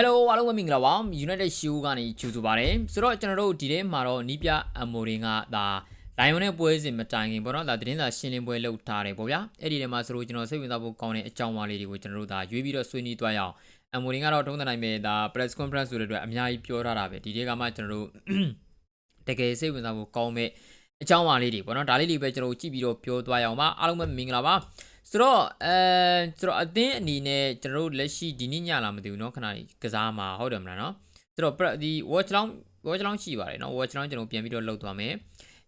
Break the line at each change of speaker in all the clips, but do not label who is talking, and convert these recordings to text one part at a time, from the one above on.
Hello အားလုံးပဲမင်္ဂလာပါ United Show ကနေကြိုဆိုပါရစေဆိုတော့ကျွန်တော်တို့ဒီထဲမှာတော့နီးပြအမိုရင်ကဒါလိုင်ယွန်နဲ့ပွဲစဉ်မတိုင်ခင်ပေါ့နော်ဒါသတင်းစာရှင်းလင်းပွဲလုပ်ထားတယ်ပေါ့ဗျာအဲ့ဒီထဲမှာဆိုလို့ကျွန်တော်စိတ်ဝင်စားဖို့ကောင်းတဲ့အကြောင်းအရာလေးတွေကိုကျွန်တော်တို့ဒါရွေးပြီးတော့ဆွေးနွေးသွားရအောင်အမိုရင်ကတော့ထုံးတဲ့နိုင်ပဲဒါ press conference ဆိုတဲ့အတွက်အများကြီးပြောထားတာပဲဒီထဲကမှကျွန်တော်တို့တကယ်စိတ်ဝင်စားဖို့ကောင်းမဲ့အကြောင်းအရာလေးတွေပေါ့နော်ဒါလေးတွေပဲကျွန်တော်တို့ကြည့်ပြီးတော့ပြောသွားရအောင်ပါအားလုံးပဲမင်္ဂလာပါ ဆိုတော့အဲကျွန်တော်အသင်းအနေနဲ့ကျွန်တော်တို့လက်ရှိဒီနေ့ညလာမသိဘူးเนาะခဏလေးကစားမှာဟုတ်တယ်မလားเนาะဆိုတော့ဒီ watch long watch long ရှိပါတယ်เนาะ watch long ကျွန်တော်ပြန်ပြီးတော့လှုပ်သွားမယ်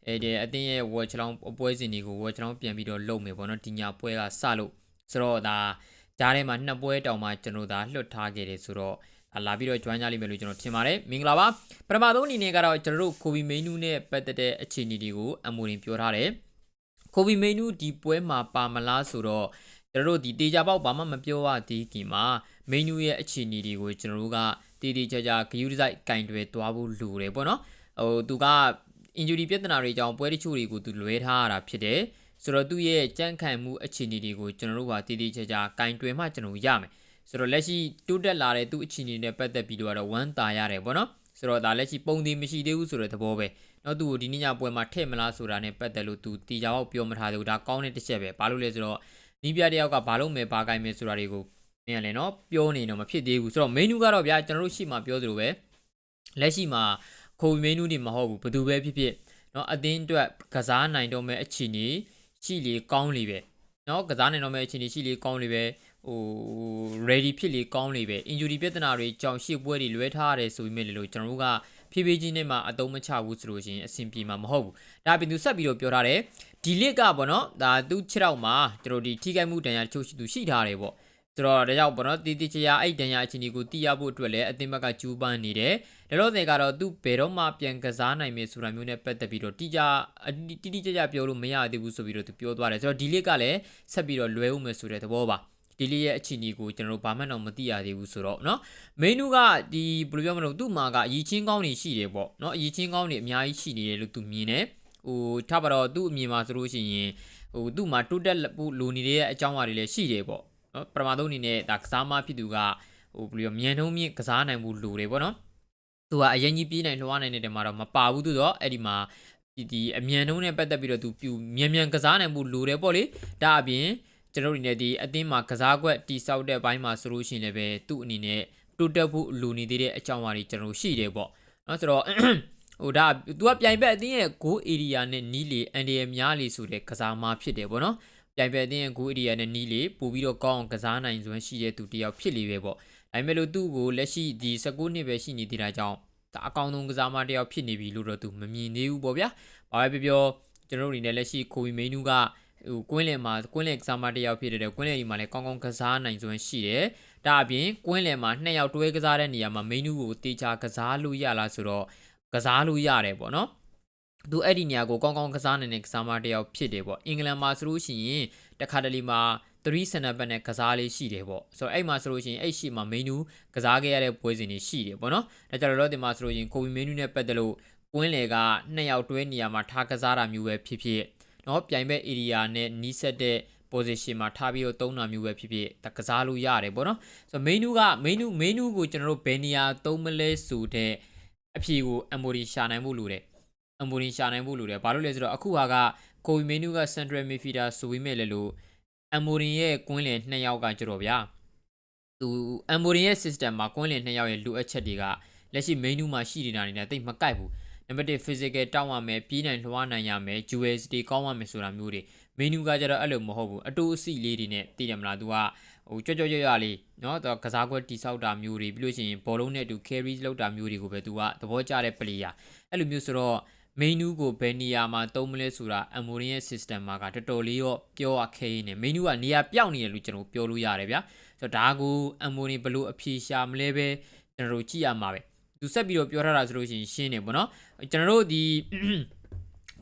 အဲဒီအသင်းရဲ့ watch long ပွဲစဉ်တွေကို watch long ပြန်ပြီးတော့လှုပ်မယ်ပေါ့เนาะဒီညပွဲကစလို့ဆိုတော့ဒါကြားထဲမှာနှစ်ပွဲတောင်မှကျွန်တော်ဒါလွတ်ထားခဲ့တယ်ဆိုတော့လာပြီးတော့ join ကြလိမ့်မယ်လို့ကျွန်တော်ထင်ပါတယ်မင်္ဂလာပါပထမဆုံးအနေနဲ့ကတော့ကျွန်တော်တို့ကိုဗီမိန်နူးနဲ့ပတ်သက်တဲ့အခြေအနေတွေကိုအမူရင်ပြောထားတယ် ကိုဗီမိန်နူးဒီပွဲမှာပါမလားဆိုတော့ကျွန်တော်တို့ဒီတေချာပေါက်ဘာမှမပြောရသေးခင်မှာမိန်နူးရဲ့အခြေအနေတွေကိုကျွန်တော်တို့ကတည်တည်ချာချာဂယူဒီဇိုက်ကင်တွယ်သွားဖို့လိုတယ်ပေါ့နော်ဟိုသူက injury ပြဿနာတွေကြောင့်ပွဲတချို့တွေကိုသူလွဲထားရတာဖြစ်တယ်ဆိုတော့သူ့ရဲ့ကြန့်ခိုင်မှုအခြေအနေတွေကိုကျွန်တော်တို့ကတည်တည်ချာချာကင်တွယ်မှကျွန်တော်ရမယ်ဆိုတော့လက်ရှိတိုးတက်လာတဲ့သူ့အခြေအနေနဲ့ပတ်သက်ပြီးတော့ဝမ်းသာရတယ်ပေါ့နော်ဆိုတော့ဒါလက်ရှိပုံသေးမရှိသေးဘူးဆိုတဲ့သဘောပဲ နောက်သူ့ကိုဒီနေ့ညပွဲမှာထည့်မလားဆိုတာနဲ့ပတ်သက်လို့သူတီချာပေါက်ပြောမထားသေးဘူးဒါကောင်းတဲ့တစ်ချက်ပဲဘာလို့လဲဆိုတော့နီးပြတယောက်ကဘာလို့မဲဘာကိုင်းမဲဆိုတာတွေကိုမင်းကလည်းနော်ပြောနေတော့မဖြစ်သေးဘူးဆိုတော့ menu ကတော့ဗျာကျွန်တော်တို့ရှိမှပြောသလိုပဲလက်ရှိမှာခိုး menu တွေမဟုတ်ဘူးဘယ်သူပဲဖြစ်ဖြစ်เนาะအသင်းအတွက်ကစားနိုင်တော့မဲ့အခြေအနေရှိလေကောင်းလေပဲเนาะကစားနိုင်တော့မဲ့အခြေအနေရှိလေကောင်းလေပဲဟို ready ဖြစ်လေကောင်းလေပဲ injury ပြဿနာတွေကြောင့်ရှေ့ပွဲတွေလွဲထားရတယ်ဆိုပြီးမြဲလေလို့ကျွန်တော်တို့က ဖြည်းဖြည်းချင်းနဲ့မှအတုံးမချဘူးဆိုလို့ရှိရင်အဆင်ပြေမှာမဟုတ်ဘူးဒါပြင်သူဆက်ပြီးတော့ပြောထားတယ်ဒီလစ်ကပေါ့နော်ဒါသူ့ခြေထောက်မှာကျွန်တော်ဒီထိခိုက်မှုတန်ရာတချို့ရှိသူရှိထားတယ်ပေါ့ဆိုတော့ဒါကြောင့်ပေါ့နော်တီတီချရာအဲ့တန်ရာအခြေအနေကိုသိရဖို့အတွက်လည်းအသင်းဘက်ကကြိုးပမ်းနေတယ်ဒါလို့တဲ့ကတော့သူဘယ်တော့မှပြန်ကစားနိုင်မယ်ဆိုတာမျိုးနဲ့ပတ်သက်ပြီးတော့တိကျတိတိကျကျပြောလို့မရသေးဘူးဆိုပြီးတော့သူပြောသွားတယ်ဆိုတော့ဒီလစ်ကလည်းဆက်ပြီးတော့လွဲဦးမယ်ဆိုတဲ့သဘောပါ ဒီလေးရဲ့အခြေအနေကိုကျွန်တော်တို့ဘာမှတော့မသိရသေးဘူးဆိုတော့เนาะမင်းနူးကဒီဘယ်လိုပြောမလို့သူ့မှာကအည်ချင်းကောင်းနေရှိတယ်ပေါ့เนาะအည်ချင်းကောင်းနေအများကြီးရှိနေတယ်လို့သူမြင်တယ်ဟိုထားပါတော့သူ့အမြင်မှာဆိုလို့ရှိရင်ဟိုသူ့မှာတိုးတက်ဖို့လိုနေတဲ့အကြောင်းအရာတွေလည်းရှိတယ်ပေါ့เนาะပထမဆုံးအနေနဲ့ဒါကစားမဖြစ်သူကဟိုဘယ်လိုမြန်နှုံးမြင့်ကစားနိုင်မှုလိုတယ်ပေါ့เนาะသူကအရင်ကြီးပြေးနိုင်လွှားနိုင်တဲ့တဲမှာတော့မပါဘူးသူတော့အဲ့ဒီမှာဒီဒီအမြန်နှုံးနဲ့ပတ်သက်ပြီးတော့သူပြူမြန်မြန်ကစားနိုင်မှုလိုတယ်ပေါ့လေဒါအပြင် ကျွန်တော်တို့နေဒီအသင်းမှာကစားကွက်တိဆောက်တဲ့ဘိုင်းမှာဆိုလို့ရှိရင်လည်းပဲသူ့အနေနဲ့တိုးတက်ဖို့လိုနေသေးတဲ့အကြောင်းအရာတွေကျွန်တော်ရှိတယ်ပေါ့နော်ဆိုတော့ဟိုဒါ तू ကပြိုင်ဘက်အသင်းရဲ့ goal area နဲ့နီးလေ NDA များလေဆိုတဲ့ကစားမဖြစ်တယ်ပေါ့နော်ပြိုင်ဘက်အသင်းရဲ့ goal area နဲ့နီးလေပို့ပြီးတော့ကောင်းအောင်ကစားနိုင်စွမ်းရှိတဲ့သူတယောက်ဖြစ်လေပဲပေါ့ဒါပေမဲ့လို့သူ့ကိုလက်ရှိဒီ19နှစ်ပဲရှိနေသေးတာကြောင့်ဒါအကောင်ဆုံးကစားမတယောက်ဖြစ်နေပြီလို့တော့ तू မမြင်သေးဘူးပေါ့ဗျာဘာပဲပြောပြောကျွန်တော်တို့အနေနဲ့လက်ရှိကိုဝီမိန်းနူးက ဟိုကွင်းလယ်မှာကွင်းလယ်ကစားမတစ်ယောက်ဖြစ်တဲ့ကွင်းလယ်ဒီမှာလည်းကောင်းကောင်းကစားနိုင်စွမ်းရှိတယ်။ဒါအပြင်ကွင်းလယ်မှာနှစ်ယောက်တွဲကစားတဲ့နေရာမှာမိန်းနူးကိုတေချာကစားလို့ရလားဆိုတော့ကစားလို့ရတယ်ပေါ့နော်။သူအဲ့ဒီနေရာကိုကောင်းကောင်းကစားနိုင်တဲ့ကစားမတစ်ယောက်ဖြစ်တယ်ပေါ့။အင်္ဂလန်မှာဆိုလို့ရှိရင်တခါတလေမှာ3 center back နဲ့ကစားလေးရှိတယ်ပေါ့ဆိုတော့အဲ့မှာဆိုလို့ရှိရင်အဲ့ရှိမှာ menu ကစားခဲ့ရတဲ့ပွဲစဉ်တွေရှိတယ်ပေါ့နော်ဒါကြတော့လောတင်မှာဆိုလို့ရှိရင်ကိုဗီ menu နဲ့ပတ်သက်လို့ကွင်းလေကနှစ်ယောက်တွဲနေရာမှာထားကစားတာမျိုးပဲဖြစ်ဖြစ် เนาะပြိုင်ဘက် area နဲ့နီးစပ်တဲ့ position မှာထားပြီးတော့သုံးတာမျိုးပဲဖြစ်ဖြစ်ဒါကစားလို့ရတယ်ပေါ့နော်ဆိုတော့ menu က menu menu ကိုကျွန်တော်တို့ဘယ်နေရာသုံးမလဲဆိုတဲ့အဖြေကို Ambori ရှာနိုင်ဖို့လိုတယ် Ambori ရှာနိုင်ဖို့လိုတယ်ဘာလို့လဲဆိုတော့အခုဟာကကိုဗီ menu က central midfielder ဆိုပြီးမဲ့လေလို့ Ambori ရဲ့ကွင်းလယ်နှစ်ယောက်ကကြတော့ဗျာသူ Ambori ရဲ့ system မှာကွင်းလယ်နှစ်ယောက်ရဲ့လိုအပ်ချက်တွေကလက်ရှိ menu မှာရှိနေတာနေနဲ့တိတ်မကိုက်ဘူး နံပါတ်1 physical တောင်းရမယ်ပြီးနိုင်လွှားနိုင်ရမယ် duality ကောင်းရမယ်ဆိုတာမျိုးတွေမင်းနူကကြတော့အဲ့လိုမဟုတ်ဘူးအတူအစီလေးတွေနဲ့တည်တယ်မလား तू ကဟိုကြွကြွကြွရလေးเนาะသူကကစားကွက်တိဆောက်တာမျိုးတွေပြီးလို့ရှိရင်ဘောလုံးနဲ့တူ carry လောက်တာမျိုးတွေကိုပဲ तू ကသဘောကျတဲ့ player အဲ့လိုမျိုးဆိုတော့ main nu ကိုဘယ်နေရာမှာသုံးမလဲဆိုတာ Amorin ရဲ့ system မှာကတော်တော်လေးရောပြောရခဲရင်းနေ main nu ကနေရာပြောင်းနေတယ်လို့ကျွန်တော်ပြောလို့ရတယ်ဗျာဆိုတော့ဒါကို Amorin ဘလို့အဖြေရှာမလဲပဲကျွန်တော်တို့ကြည့်ရမှာပဲ သူဆက်ပြီးတော့ပြောထားတာဆိုလို့ရှိရင်ရှင်းတယ်ပေါ့နော်ကျွန်တော်တို့ဒီ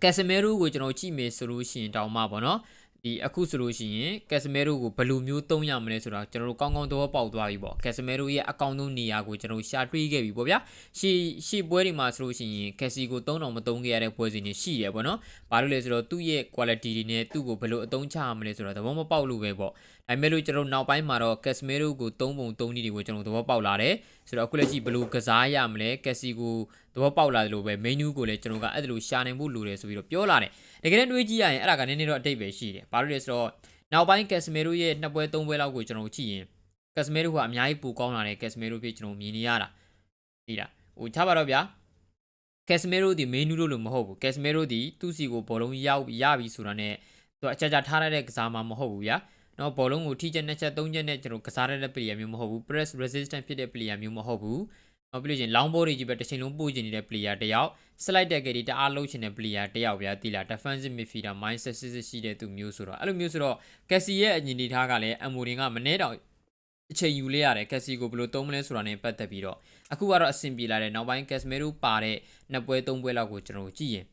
ကက်စမဲရိုကိုကျွန်တော်ကြည့်မယ်ဆိုလို့ရှိရင်တောင်းမှပေါ့နော်ဒီအခုဆိုလို့ရှိရင်ကက်စမဲရိုကိုဘယ်လိုမျိုးသုံးရမလဲဆိုတာကျွန်တော်တို့ကောင်းကောင်းသဘောပေါက်သွားပြီပေါ့ကက်စမဲရိုရဲ့အကောင့်ဆုံးနေရာကိုကျွန်တော်ရှာတွေးခဲ့ပြီပေါ့ဗျာရှေ့ရှေ့ပွဲတွေမှာဆိုလို့ရှိရင်ကက်စီကိုသုံးတော်မသုံးခဲ့ရတဲ့ပွဲစဉ်တွေရှိရပေါ့နော်ဘာလို့လဲဆိုတော့သူ့ရဲ့ quality တွေနဲ့သူ့ကိုဘယ်လိုအသုံးချရမလဲဆိုတော့သဘောမပေါက်လို့ပဲပေါ့ ဒါပေမဲ့လို့ကျွန်တော်တို့နောက်ပိုင်းမှာတော့ Casemiro ကို3ပုံ3နည်းတွေကိုကျွန်တော်တို့သဘောပေါက်လာတယ်ဆိုတော့အခုလက်ရှိဘယ်လိုကစားရမလဲ Cassi ကိုသဘောပေါက်လာတယ်လို့ပဲ menu ကိုလည်းကျွန်တော်ကအဲ့ဒါလိုရှာနိုင်ဖို့လိုတယ်ဆိုပြီးတော့ပြောလာတယ်တကယ်တမ်းတွေးကြည့်ရရင်အဲ့ဒါကနည်းနည်းတော့အတိတ်ပဲရှိတယ်ဘာလို့လဲဆိုတော့နောက်ပိုင်း Casemiro ရဲ့နှစ်ပွဲသုံးပွဲလောက်ကိုကျွန်တော်ကြည့်ရင် Casemiro ကအများကြီးပိုကောင်းလာတယ် Casemiro ဖြစ်ကျွန်တော်မြင်နေရတာဒီလားဟိုချပါတော့ဗျာ Casemiro ဒီ menu လို့လို့မဟုတ်ဘူး Casemiro ဒီသူ့စီကိုဘောလုံးရောက်ရပြီဆိုတာနဲ့သူအကြကြထားရတဲ့ကစားမှမဟုတ်ဘူးဗျာ နော်ဘောလုံးကိုထိချက်နှစ်ချက်သုံးချက်နဲ့ကျွန်တော်ကစားရတဲ့ player မျိုးမဟုတ်ဘူး press resistant ဖြစ်တဲ့ player မျိုးမဟုတ်ဘူးနောက်ပြီးလို့ချင်း long ball တွေကြီးပဲတစ်ချိန်လုံးပို့ချင်နေတဲ့ player တယောက် slide tackle တွေတအားလုံးချင်တဲ့ player တယောက်ဗျာတိလား defensive midfielder mindset စစ်စစ်ရှိတဲ့သူမျိုးဆိုတော့အဲ့လိုမျိုးဆိုတော့ Cassie ရဲ့အညီအနေထားကလည်း Amorin ကမနေ့တော့အချိန်ယူလေးရတယ် Cassie ကိုဘယ်လိုသုံးမလဲဆိုတာနဲ့ပတ်သက်ပြီးတော့အခုကတော့အဆင်ပြေလာတဲ့နောက်ပိုင်း Casemiro ပါတဲ့နှစ်ပွဲသုံးပွဲလောက်ကိုကျွန်တော်ကြည့်ရင်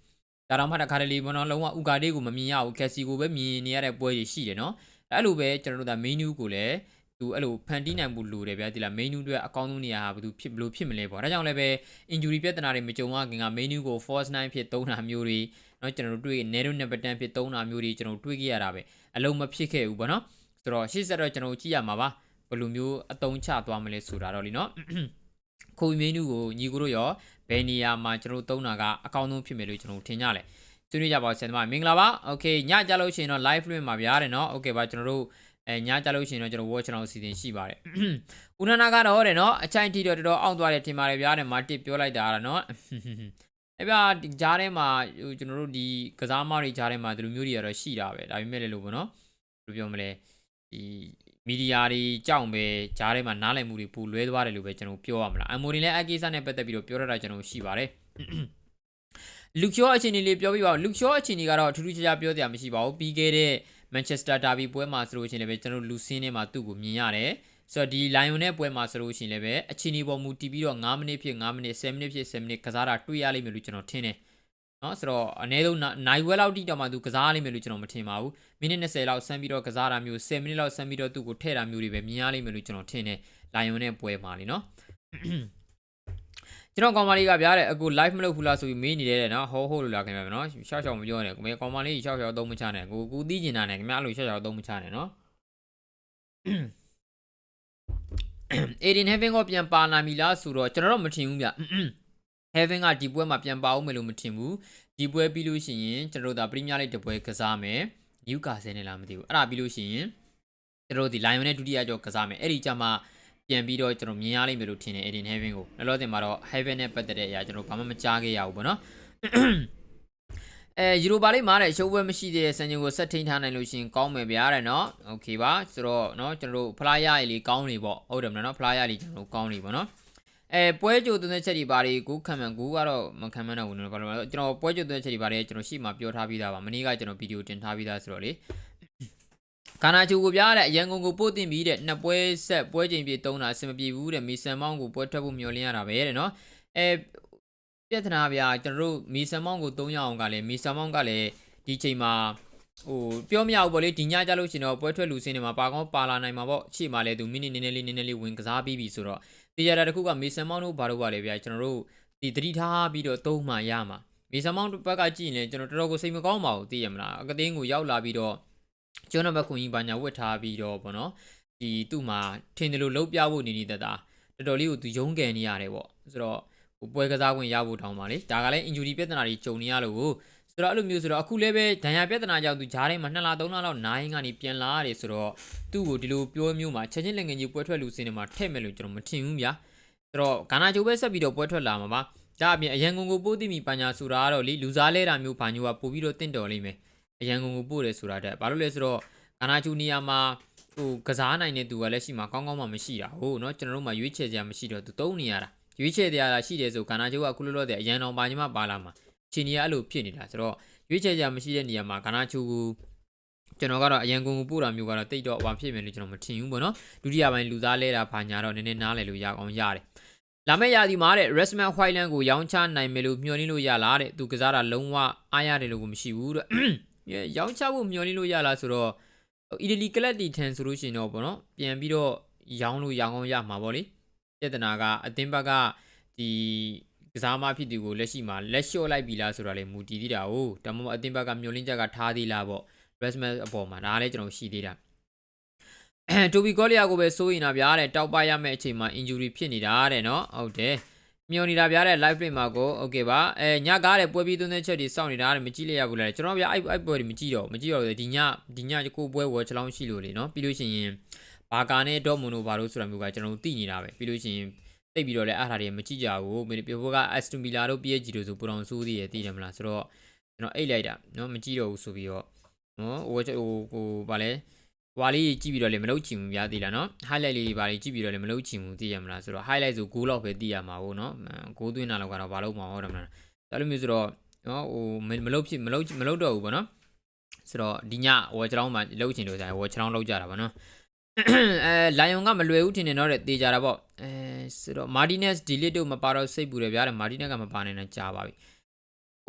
ဒါတော့မှတခါတလေဘောနော်လုံးဝဥကာဒေးကိုမမြင်ရဘူး Cassie ကိုပဲမြင်နေရတဲ့ပွဲကြီးရှိတယ်နော် အဲ့လိုပဲကျွန်တော်တို့ဒါ menu ကိုလည်းသူအဲ့လိုဖန်တီးနိုင်မှုလိုတယ်ဗျာဒီလား menu တွေအကောင်းဆုံးနေရာဟာဘယ်သူဖြစ်ဘလို့ဖြစ်မလဲပေါ့ဒါကြောင့်လည်းပဲ injury ပြဿနာတွေမကြုံရခင်က menu ကို force 9ဖြစ်သုံးတာမျိုးတွေเนาะကျွန်တော်တို့တွေ့ narrow number 10ဖြစ်သုံးတာမျိုးတွေကျွန်တော်တွေ့ခဲ့ရတာပဲအလုံးမဖြစ်ခဲ့ဘူးပေါ့နော်ဆိုတော့ရှေ့ဆက်တော့ကျွန်တော်ကြည့်ရမှာပါဘယ်လိုမျိုးအတုံးချသွားမလဲဆိုတာတော့လीเนาะခိုး menu ကိုညီကိုတို့ရောဘယ်နေရာမှာကျွန်တော်သုံးတာကအကောင်းဆုံးဖြစ်မယ်လို့ကျွန်တော်ထင်ကြတယ် ဆွေးနွေးကြပါဦးဆရာမမင်္ဂလာပါโอเคညကြလို့ရှိရင်တော့ live လွှင့်မှာဗျာတဲ့เนาะโอเคပါကျွန်တော်တို့အဲညကြလို့ရှိရင်တော့ကျွန်တော် watch channel အစီအစဉ်ရှိပါတယ်ဦးနနာကတော့တဲ့เนาะအချိုင်တီတော့တော်တော်အောင့်သွားတယ်ထင်ပါတယ်ဗျာတဲ့မာတစ်ပြောလိုက်တာကတော့เนาะအဲ့ဗျာဒီကြားထဲမှာဟိုကျွန်တော်တို့ဒီကစားမတွေကြားထဲမှာဒီလိုမျိုးတွေကတော့ရှိတာပဲဒါပေမဲ့လည်းလို့ပေါ့နော်ဘယ်လိုပြောမလဲဒီမီဒီယာတွေကြောက်ပဲကြားထဲမှာနားလည်မှုတွေပူလွဲသွားတယ်လို့ပဲကျွန်တော်ပြောရမလားအမိုရီလည်းအကိစ္စနဲ့ပတ်သက်ပြီးတော့ပြောရတာကျွန်တော်ရှိပါတယ် လူချောအခြေအနေလေးပြောပြပါဦးလူချောအခြေအနေကတော့ထူးထူးခြားခြားပြောစရာမရှိပါဘူးပြီးခဲ့တဲ့ Manchester Derby ပွဲမှာဆိုလို့ရှိရင်လည်းကျွန်တော်လူစင်းထဲမှာသူ့ကိုမြင်ရတယ်ဆိုတော့ဒီ Lion နဲ့ပွဲမှာဆိုလို့ရှိရင်လည်းပဲအချိန်ဒီပေါ်မူတည်ပြီးတော့9မိနစ်ဖြစ်9မိနစ်10မိနစ်ဖြစ်10မိနစ်ကစားတာတွေ့ရလိမ့်မယ်လို့ကျွန်တော်ထင်တယ်နော်ဆိုတော့အနည်းဆုံးနိုင်ဝဲလောက်တိတော့မှသူကစားလိမ့်မယ်လို့ကျွန်တော်မထင်ပါဘူးမိနစ်20လောက်ဆန်းပြီးတော့ကစားတာမျိုး10မိနစ်လောက်ဆန်းပြီးတော့သူ့ကိုထည့်တာမျိုးတွေပဲမြင်ရလိမ့်မယ်လို့ကျွန်တော်ထင်တယ် Lion နဲ့ပွဲမှာလीနော် ကျွန်တော်ကောင်မလေးကဗျာတဲ့အခု live မလုပ်ဘူးလားဆိုပြီးမေးနေတယ်တဲ့နော်ဟောဟိုလိုလာခင်ဗျာနော်ရှောက်ရှောက်မပြောနဲ့ကိုမေကောင်မလေးရှောက်ရှောက်သုံးမချနဲ့ကိုကူသိကျင်တာနဲ့ခင်ဗျာအဲ့လိုရှောက်ရှောက်သုံးမချနဲ့နော်အေဒင်ဟက်ဗင်ကပြန်ပါလာပြီလားဆိုတော့ကျွန်တော်တော့မထင်ဘူးဗျဟက်ဗင်ကဒီပွဲမှာပြန်ပါအောင်မယ်လို့မထင်ဘူးဒီပွဲပြီးလို့ရှိရင်ကျွန်တော်တို့ဒါပရီးမီးယားလိဂ်တပွဲကစားမယ်နယူကာဆယ်နဲ့လားမသိဘူးအဲ့ဒါပြီးလို့ရှိရင်ကျွန်တော်တို့ဒီလိုင်ယွန်နဲ့ဒုတိယကြောကစားမယ်အဲ့ဒီကြမှာ ပြန်ပြီးတော့ကျွန်တော်မြင်ရလိမ့်မယ်လို့ထင်တယ် Eden Heaven ကိုလောလောဆယ်မှာတော့ Heaven နဲ့ပတ်သက်တဲ့အရာကျွန်တော်ဘာမှမကြားခဲ့ရဘူးပေါ့နော်အဲယူရိုပါလိမားတဲ့ရှုပ်ပွဲမရှိတဲ့စံချိန်ကိုဆက်ထိန်ထားနိုင်လို့ရှင်ကောင်းမယ်ဗျာတဲ့နော်โอเคပါဆိုတော့เนาะကျွန်တော်တို့ဖလားရရလေးကောင်းနေပေါ့ဟုတ်တယ်မလားနော်ဖလားရလေးကျွန်တော်တို့ကောင်းနေပေါ့နော်အဲပွဲကြိုသွင်းတဲ့ချက်တွေဘာတွေကိုခံမှန်ကိုကတော့မခံမှန်တော့ဘူးနော်ဘာလို့လဲကျွန်တော်ပွဲကြိုသွင်းတဲ့ချက်တွေဘာတွေကျွန်တော်ရှေ့မှာပြောထားပြီးသားပါမနေ့ကကျွန်တော်ဗီဒီယိုတင်ထားပြီးသားဆိုတော့လေ ကာနာချူကိုပြတဲ့အရန်ကုန်ကိုပို့တင်ပြီးတဲ့နှစ်ပွဲဆက်ပွဲချိန်ပြေတုံးတာအဆင်မပြေဘူးတဲ့မီဆန်မောင်းကိုပွဲထွက်ဖို့မျှော်လင့်ရတာပဲတဲ့နော်အဲပြဿနာဗျာကျွန်တော်တို့မီဆန်မောင်းကို3ရအောင်ကလည်းမီဆန်မောင်းကလည်းဒီချိန်မှာဟိုပြောမရဘူးပေါ့လေဒီညကြလို့ရှင်တော့ပွဲထွက်လူစင်းတွေမှာပါကောင်းပါလာနိုင်မှာပေါ့ရှေ့မှာလည်းသူမိနစ်နည်းနည်းလေးနည်းနည်းလေးဝင်ကစားပြီးပြီဆိုတော့တရားတာတစ်ခုကမီဆန်မောင်းတို့ဘာလို့ပါလဲဗျာကျွန်တော်တို့ဒီသတိထားပြီးတော့သုံးမှရမှာမီဆန်မောင်းဘက်ကကြည့်ရင်ကျွန်တော်တော်တော်ကိုစိတ်မကောင်းပါဘူးသိရမလားအကတင်းကိုရောက်လာပြီးတော့ ကျွန်းနံပါတ်ခွန်ကြီးဘာညာဝတ်ထားပြီးတော့ဗောနော်ဒီသူ့မှာထင်တယ်လို့လှုပ်ပြဖို့နေနေတတာတော်တော်လေးကိုသူယုံကန်နေရတယ်ဗောဆိုတော့ဟိုပွဲကစားခွင့်ရဖို့တောင်းပါလေဒါကလည်း injury ပြဿနာတွေကြုံနေရလို့ဆိုတော့အဲ့လိုမျိုးဆိုတော့အခုလည်းပဲဒဏ်ရာပြဿနာကြောင့်သူဂျားထဲမှာ2လ3လလောက်နိုင်ကနေပြန်လာရတယ်ဆိုတော့သူ့ကိုဒီလိုပြောမျိုးမှာချက်ချင်းလက်ငယ်ကြီးပွဲထွက်လူစင်းတွေမှာထည့်မယ်လို့ကျွန်တော်မထင်ဘူးဗျာဆိုတော့ဂါနာချိုပဲဆက်ပြီးတော့ပွဲထွက်လာမှာပါဒါအပြင်အရန်ကုန်ကိုပို့တိမိပညာဆိုတာကတော့လေလူစားလဲတာမျိုးဘာမျိုးကပို့ပြီးတော့တင့်တော်လိမ့်မယ် အရန်ကုန်ကိုပို့တယ်ဆိုတာတက်ဘာလို့လဲဆိုတော့ကာနာဂျူနီယာမှာဟိုကစားနိုင်တဲ့သူကလည်းရှိမှာကောင်းကောင်းမှမရှိတာဟုတ်နော်ကျွန်တော်တို့မှရွေးချယ်စရာမရှိတော့သူတုံးနေရတာရွေးချယ်တရားလာရှိတယ်ဆိုကာနာဂျိုကခုလို့လို့တဲ့အရန်တော်ပါညီမပါလာမှာချီနီယာအဲ့လိုဖြစ်နေတာဆိုတော့ရွေးချယ်စရာမရှိတဲ့နေရာမှာကာနာဂျိုကိုကျွန်တော်ကတော့အရန်ကုန်ကိုပို့တာမျိုးကတော့တိတ်တော့ဘာဖြစ်မယ်လို့ကျွန်တော်မထင်ဘူးပေါ့နော်ဒုတိယပိုင်းလူသားလဲတာဘာညာတော့နည်းနည်းနားလည်လို့ရအောင်ရတယ်လာမယ့်ရာသီမှာတဲ့ Resman Whiteland ကိုရောင်းချနိုင်မယ်လို့မျှော်လင့်လို့ရလားတဲ့သူကစားတာလုံးဝအားရတယ်လို့ကိုမရှိဘူးတဲ့ ရောင်းချဖို့မျှော်လင့်လို့ရလားဆိုတော့အီတလီကလပ်တီထန်ဆိုလို့ရှိရင်တော့ဗောနော်ပြန်ပြီးတော့ရောင်းလို့ရောင်းအောင်ရမှာဗောလေပြဿနာကအသင်းဘက်ကဒီကစားမဖြစ်သူကိုလက်ရှိမှာလက်လျှော့လိုက်ပြီလားဆိုတာလေမူတည်သေးတာ哦ဒါမှမဟုတ်အသင်းဘက်ကမျှော်လင့်ချက်ကထားသေးလားဗော Resman အပေါ်မှာဒါလည်းကျွန်တော်ရှိသေးတာတိုဘီကောလီယာကိုပဲစိုးရင်တာဗျာတဲ့တောက်ပရမယ့်အချိန်မှာ injury ဖြစ်နေတာတဲ့နော်ဟုတ်တယ် မျောနေတာဗျာတဲ့ live play မှာကို okay ပါအဲညကားတဲ့ပွဲပြီးသွင်းတဲ့ချက်တွေစောင့်နေတာတဲ့မကြည့်လိုက်ရဘူးလေကျွန်တော်ဗျာအဲ့အဲ့ပွဲတွေမကြည့်တော့မကြည့်တော့ဒီညဒီညကိုပွဲဝေါ်ချလောင်းရှိလို့လေနော်ပြီးလို့ရှိရင်ဘာကာနဲ့ဒေါ့မွန်တို့ဘာလို့ဆိုတာမျိုးကကျွန်တော်သိနေတာပဲပြီးလို့ရှိရင်တိတ်ပြီးတော့လည်းအားထားတွေမကြည့်ကြဘူးမင်းပြောဖို့က Aston Villa တို့ PSG တို့ဆိုပူတော်ဆိုးသေးတယ်သိတယ်မလားဆိုတော့ကျွန်တော်အိတ်လိုက်တာနော်မကြည့်တော့ဘူးဆိုပြီးတော့နော်ဟိုဟိုဟိုဗာလဲ ဟွာလေးကြည့်ပြီးတော့လည်းမလုပ်ချင်ဘူးဗျာသိလားနော် highlight လေးတွေဗာလေးကြည့်ပြီးတော့လည်းမလုပ်ချင်ဘူးသိရမလားဆိုတော့ highlight ဆိုဂိုးလောက်ပဲသိရမှာဟုတ်နော်ဂိုးသွင်းတာလောက်ကတော့ဘာလို့မဟုတ်တယ်မလားဒါလိုမျိုးဆိုတော့နော်ဟိုမလုပ်ဖြစ်မလုပ်မလုပ်တော့ဘူးဗောနော်ဆိုတော့ဒီညဝေါ်ချောင်းမှာလုပ်ချင်လို့ဆိုင်ဝေါ်ချောင်းလုပ်ကြတာဗောနော်အဲလိုင်ယွန်ကမလွယ်ဘူးထင်တယ်နော်တဲ့တေးကြတာပေါ့အဲဆိုတော့မာတီနက်စ်ဒီလစ်တို့မပါတော့စိတ်ပူတယ်ဗျာတဲ့မာတီနက်ကမပါနိုင်တာကြားပါပြီ